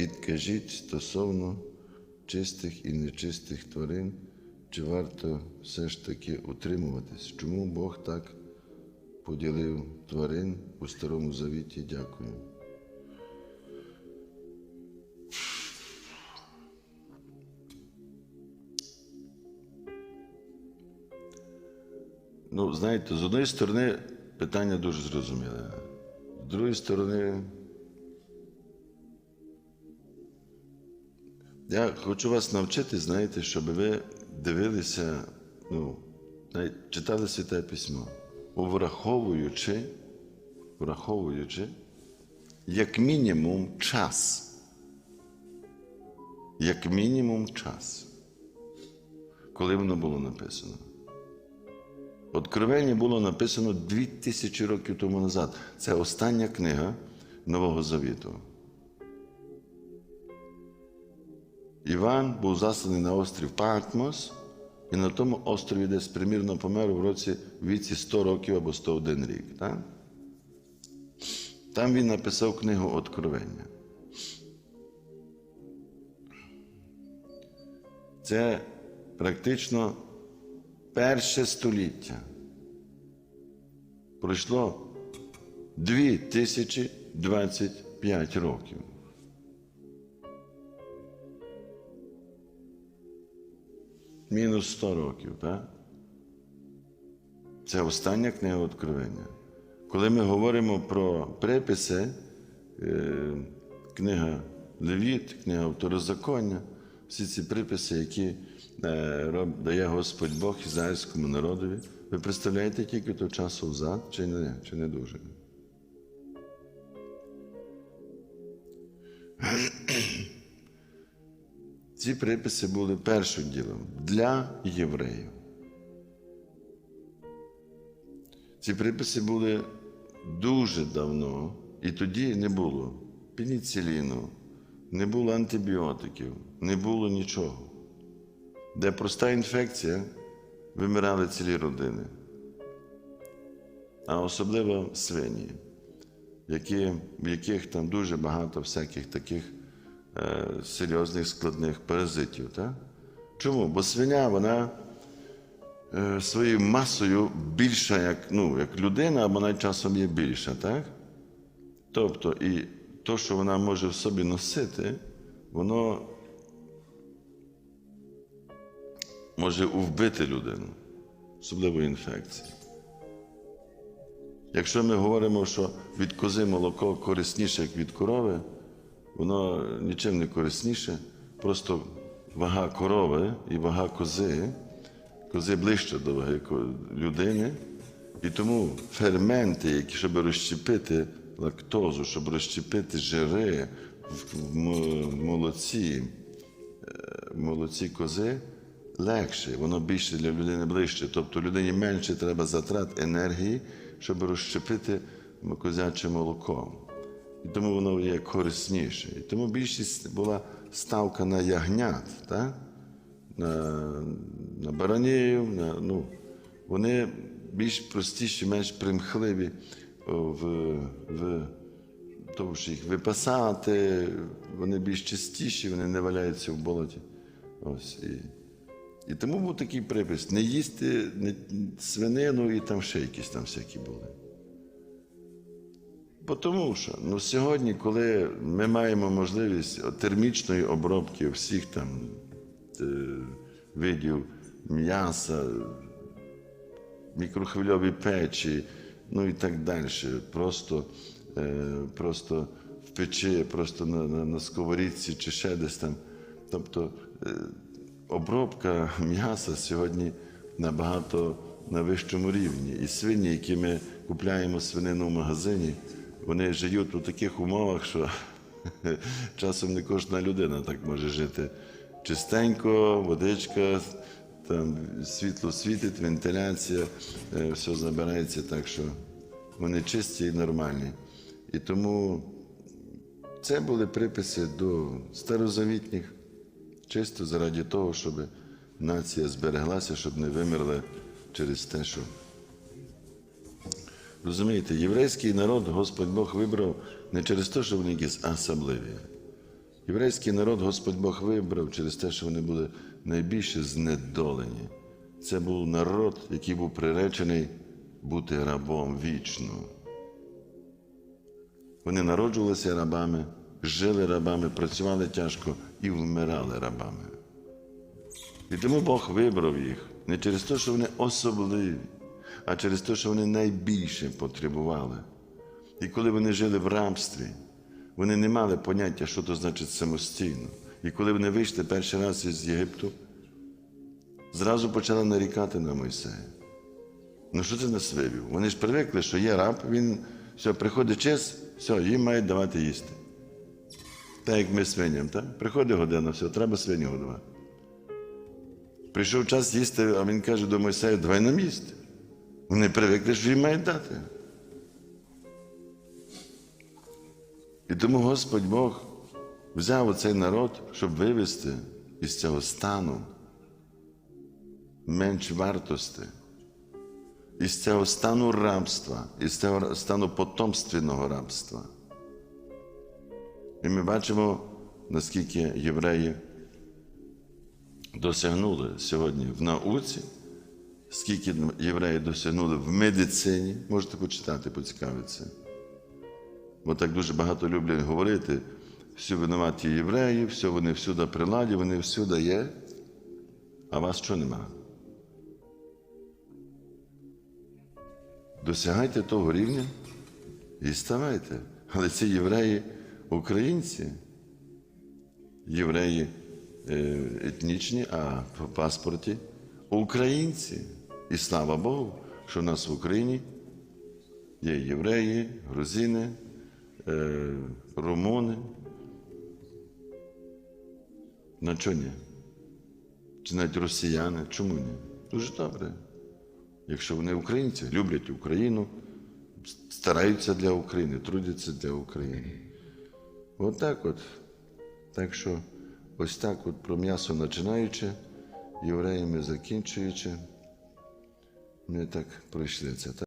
підкажіть стосовно чистих і нечистих тварин, чи варто все ж таки утримуватись? Чому Бог так поділив тварин у Старому Завіті? Дякую. Ну, знаєте, з однієї сторони питання дуже зрозуміле. З другої сторони, я хочу вас навчити, знаєте, щоб ви дивилися, ну, читали святе письмо, враховуючи, враховуючи, як мінімум час. Як мінімум час, коли воно було написано. Откровення було написано 2000 років тому назад. Це остання книга Нового Завіту. Іван був засланий на острів Патмос, і на тому острові десь примірно помер в році віці 100 років або 101 рік. Так? Там він написав книгу Откровення. Це практично перше століття. Пройшло 2025 років. Мінус 100 років, так? Це остання книга Откровення. Коли ми говоримо про приписи, е, книга Левіт, книга Второзаконня, всі ці приписи, які е, дає Господь Бог ізраїльському народові, ви представляєте тільки до часу взад, чи не, чи не дуже? Ці приписи були першим ділом для євреїв. Ці приписи були дуже давно, і тоді не було пеніциліну, не було антибіотиків, не було нічого. Де проста інфекція, вимирали цілі родини, а особливо свині, які, в яких там дуже багато всяких таких е, серйозних складних паразитів. Так? Чому? Бо свиня, вона е, своєю масою більша, як, ну, як людина, або навіть часом є більша, так? Тобто, і то, що вона може в собі носити, воно може вбити людину, особливо інфекції. Якщо ми говоримо, що від кози молоко корисніше, як від корови, воно нічим не корисніше, просто вага корови і вага кози, кози ближче до ваги людини, і тому ферменти, які щоб розщепити лактозу, щоб розщепити жири в в молоці, е, молоці кози, легше, воно більше для людини ближче. Тобто людині менше треба затрат енергії, щоб розщепити козяче молоко. І тому воно є корисніше. І тому більшість була ставка на ягнят, так? на, на баранів, на, ну, вони більш простіші, менш примхливі в, в тому, що їх випасати, вони більш чистіші, вони не валяються в болоті. Ось, і, і тому був такий припис: не їсти не, свинину і там ще якісь там всякі були. Тому що ну, сьогодні, коли ми маємо можливість термічної обробки всіх там е, видів м'яса, мікрохвильові печі, ну і так далі, просто, е, просто в печі, просто на, на, на сковорідці чи ще десь там. Тобто е, обробка м'яса сьогодні набагато на вищому рівні. І свині, які ми купляємо свинину в магазині, вони живуть у таких умовах, що часом не кожна людина так може жити. Чистенько, водичка, там світло світить, вентиляція, е, все забирається так, що вони чисті і нормальні. І тому це були приписи до старозавітніх, чисто заради того, щоб нація збереглася, щоб не вимерла через те, що. Розумієте, єврейський народ Господь Бог вибрав не через те, що вони якісь особливі, Єврейський народ Господь Бог вибрав через те, що вони були найбільше знедолені. Це був народ, який був приречений бути рабом вічно. Вони народжувалися рабами, жили рабами, працювали тяжко і вмирали рабами. І тому Бог вибрав їх не через те, що вони особливі, а через те, що вони найбільше потребували. І коли вони жили в рабстві, вони не мали поняття, що то значить самостійно. І коли вони вийшли перший раз із Єгипту, зразу почали нарікати на Мойсея. Ну що це нас вивів? Вони ж привикли, що є раб, він все, приходить час, все, їм мають давати їсти. Так як ми свиням, так? Приходить година, все, треба свині годувати. Прийшов час їсти, а він каже до Мойсея, давай нам їсти. Вони привикли, що. І тому Господь Бог взяв оцей народ, щоб вивести із цього стану менш вартості, із цього стану рабства, із цього стану потомственного рабства. І ми бачимо, наскільки євреї досягнули сьогодні в науці, скільки євреї досягнули в медицині, можете почитати, поцікавитися. Бо так дуже багато люблять говорити, всі винуваті євреї, все вони всюди приладі, вони всюди є, а вас що нема? Досягайте того рівня і ставайте. Але ці євреї українці, євреї е, етнічні, а в паспорті українці. І слава Богу, що в нас в Україні є євреї, грузини, е, румуни. На чого ні? Чи навіть росіяни? Чому ні? Дуже добре. Якщо вони українці, люблять Україну, стараються для України, трудяться для України. От так от. Так що ось так от про м'ясо починаючи, євреями закінчуючи, ми так пройшли це.